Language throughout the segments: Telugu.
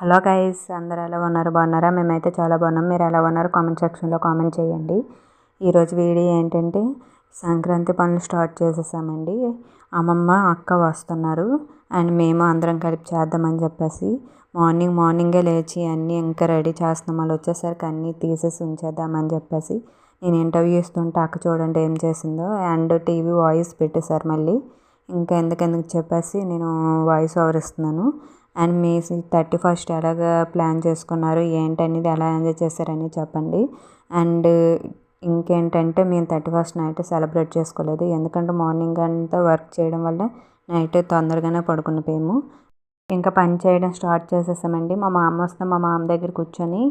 హలో గైస్ అందరు ఎలా ఉన్నారు? బాగున్నారా? మేమైతే చాలా బాగున్నాం. మీరు ఎలా ఉన్నారు? కామెంట్ సెక్షన్లో కామెంట్ చేయండి. ఈరోజు వీడియో ఏంటంటే సంక్రాంతి పనులు స్టార్ట్ చేసేసామండి. అమ్మమ్మ అక్క వస్తున్నారు. అండ్ మేము అందరం కలిపి చేద్దామని చెప్పేసి మార్నింగ్ మార్నింగే లేచి అన్నీ ఇంకా రెడీ చేస్తున్నాం వాళ్ళు వచ్చేసరికి అన్నీ తీసేసి ఉంచేద్దామని చెప్పేసి నేను ఇంటర్వ్యూ ఇస్తుంటే అక్క చూడండి ఏం చేసిందో. అండ్ టీవీ వాయిస్ పెట్టేశారు మళ్ళీ. ఇంకా ఎందుకు ఎందుకు చెప్పేసి నేను వాయిస్ ఓవర్ ఇస్తున్నాను. అండ్ మీ థర్టీ ఫస్ట్ ఎలాగ ప్లాన్ చేసుకున్నారు? ఏంటనేది ఎలా ఎంజాయ్ చేశారని చెప్పండి. అండ్ ఇంకేంటంటే మేము థర్టీ ఫస్ట్ నైట్ సెలబ్రేట్ చేసుకోలేదు. ఎందుకంటే మార్నింగ్ అంతా వర్క్ చేయడం వల్ల నైట్ తొందరగానే పడుకునిపోయాము ఇంకా పని చేయడం స్టార్ట్ చేసేసామండి. మా మామ వస్తే మా మామ దగ్గర కూర్చొని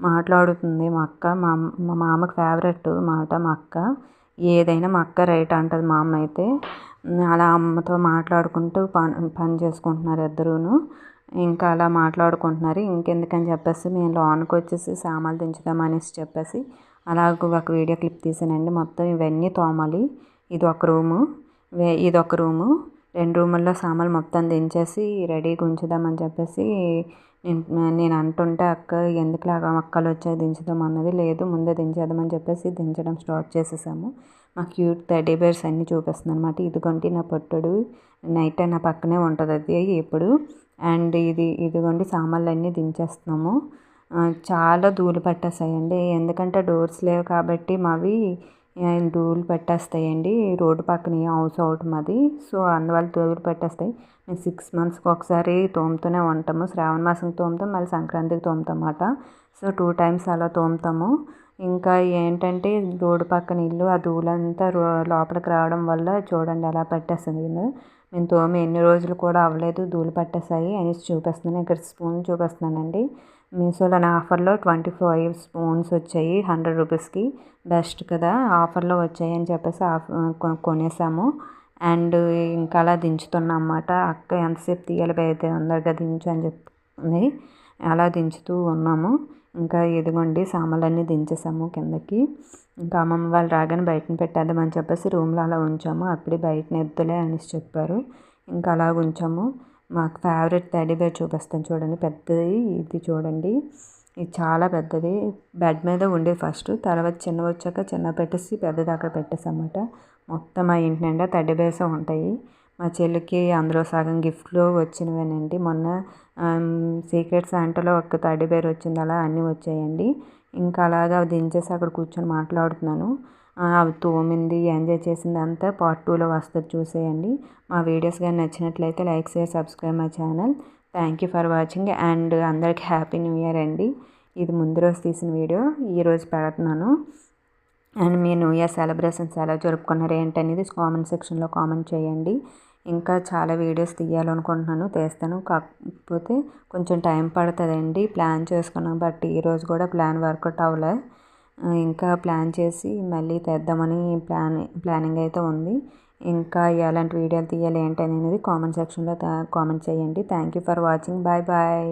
మాట్లాడుతుంది మా అక్క. మా మా మామకు ఫేవరెట్ మాట మా అక్క. ఏదైనా మా అక్క రైట్ అంటుంది మా అమ్మ అయితే. అలా అమ్మతో మాట్లాడుకుంటూ పని పని చేసుకుంటున్నారు ఇద్దరూను. ఇంకా అలా మాట్లాడుకుంటున్నారు. ఇంకెందుకని చెప్పేసి మేము లోనికి వచ్చేసి సామాన్లు దించుదాం అనేసి చెప్పేసి అలాగ ఒక వీడియో క్లిప్ తీసానండి. మొత్తం ఇవన్నీ తోమాలి. ఇది ఒక రూము. ఇది ఒక రూము. రెండు రూముల్లో సామాన్లు మొత్తం దించేసి రెడీగా ఉంచుదామని చెప్పేసి నేను నేను అంటుంటే అక్క ఎందుకు ఎందుకులాగా అక్కలు వచ్చాయి? దించుదాం అన్నది లేదు. ముందే దించేద్దామని చెప్పేసి దించడం స్టార్ట్ చేసేసాము. మా క్యూట్ టెడ్డీ బేర్స్ అన్నీ చూపిస్తుంది అనమాట ఇదిగోండి నా పొట్టుడు. నైట్ నా పక్కనే ఉంటుంది అది ఎప్పుడు. అండ్ ఇది ఇదిగోండి సామాన్లు అన్నీ దించేస్తున్నాము చాలా ధూళి పట్టేసాయండి. ఎందుకంటే డోర్స్ లేవు కాబట్టి మావి ధూళి పట్టేస్తాయండి. రోడ్డు పక్కన హౌస్ అవుట్ మాది. సో అందువల్ల ధూళి పట్టేస్తాయి. మేము సిక్స్ మంత్స్కి ఒకసారి తోముతూనే ఉంటాము. శ్రావణ మాసం తోముతాం. మళ్ళీ సంక్రాంతికి తోముతాం అన్నమాట సో టూ టైమ్స్ అలా తోముతాము. ఇంకా ఏంటంటే రోడ్డు పక్కన ఇల్లు ఆ ధూళంతా లోపలికి రావడం వల్ల చూడండి ఎలా పట్టేస్తుంది మేము తోమి ఎన్ని రోజులు కూడా అవ్వలేదు. ధూళి పట్టేసాయి అనేసి చూపిస్తున్నాను. ఇక్కడ స్పూన్ చూపిస్తున్నానండి. మీషోలో ఆఫర్లో ట్వంటీ ఫైవ్ స్పూన్స్ వచ్చాయి హండ్రెడ్ రూపీస్కి. బెస్ట్ కదా ఆఫర్లో వచ్చాయి అని చెప్పేసి కొనేసాము. అండ్ ఇంకా అలా దించుతున్నాం అన్నమాట. అక్క ఎంతసేపు తీయాలి అయితే అందరిగా దించు అని చెప్తుంది. అలా దించుతూ ఉన్నాము. ఇంకా ఇదిగోండి సామాన్లన్నీ దించేసాము కిందకి. ఇంకా అమ్మమ్మ వాళ్ళు రాగానే బయటని పెట్టేద్దామని చెప్పేసి రూమ్లో అలా ఉంచాము. అప్పుడే బయట నెద్దులే అనేసి చెప్పారు. ఇంకా అలా ఉంచాము. మాకు ఫేవరెట్ టెడీ బేర్ చూపిస్తాను చూడండి. పెద్దది ఇది చూడండి. ఇది చాలా పెద్దది. బెడ్ మీద ఉండేది ఫస్ట్ తర్వాత చిన్న వచ్చాక చిన్న పెట్టేసి పెద్దది అక్కడ పెట్టేసామన్నమాట మొత్తం మా ఇంటి నిండా టెడ్డీ బేర్స్ ఉంటాయి. మా చెల్లికి అందులో సగం గిఫ్ట్లు వచ్చినవేనండి. మొన్న సీక్రెట్ సెంటర్లో ఒక తడి బేర్ వచ్చింది. అలా అన్నీ వచ్చాయండి. ఇంకా అలాగా దించేసి అక్కడ కూర్చొని మాట్లాడుతున్నాను. అవి తోమింది ఎంజాయ్ చేసింది అంతా పార్ట్ టూలో వస్తుంది చూసేయండి. మా వీడియోస్ కానీ నచ్చినట్లయితే like share subscribe my channel thank you for watching and అందరికి హ్యాపీ న్యూ ఇయర్ అండి. ఇది ముందు రోజు తీసిన వీడియో ఈరోజు పెడుతున్నాను. అండ్ మీ న్యూ ఇయర్ సెలబ్రేషన్స్ ఎలా జరుపుకున్నారు ఏంటనేది కామెంట్ సెక్షన్లో కామెంట్ చేయండి. ఇంకా చాలా వీడియోస్ తీయాలనుకుంటున్నాను తీస్తాను. కాకపోతే కొంచెం టైం పడుతుందండి ప్లాన్ చేసుకున్నాం బట్ ఈరోజు కూడా ప్లాన్ వర్కౌట్ అవ్వలే. ఇంకా ప్లాన్ చేసి మళ్ళీ తెద్దామని ప్లాన్ ప్లానింగ్ అయితే ఉంది. ఇంకా ఎలాంటి వీడియోలు తీయాలి ఏంటి అనేది కామెంట్ సెక్షన్లో కామెంట్ చేయండి. Thank you for watching bye bye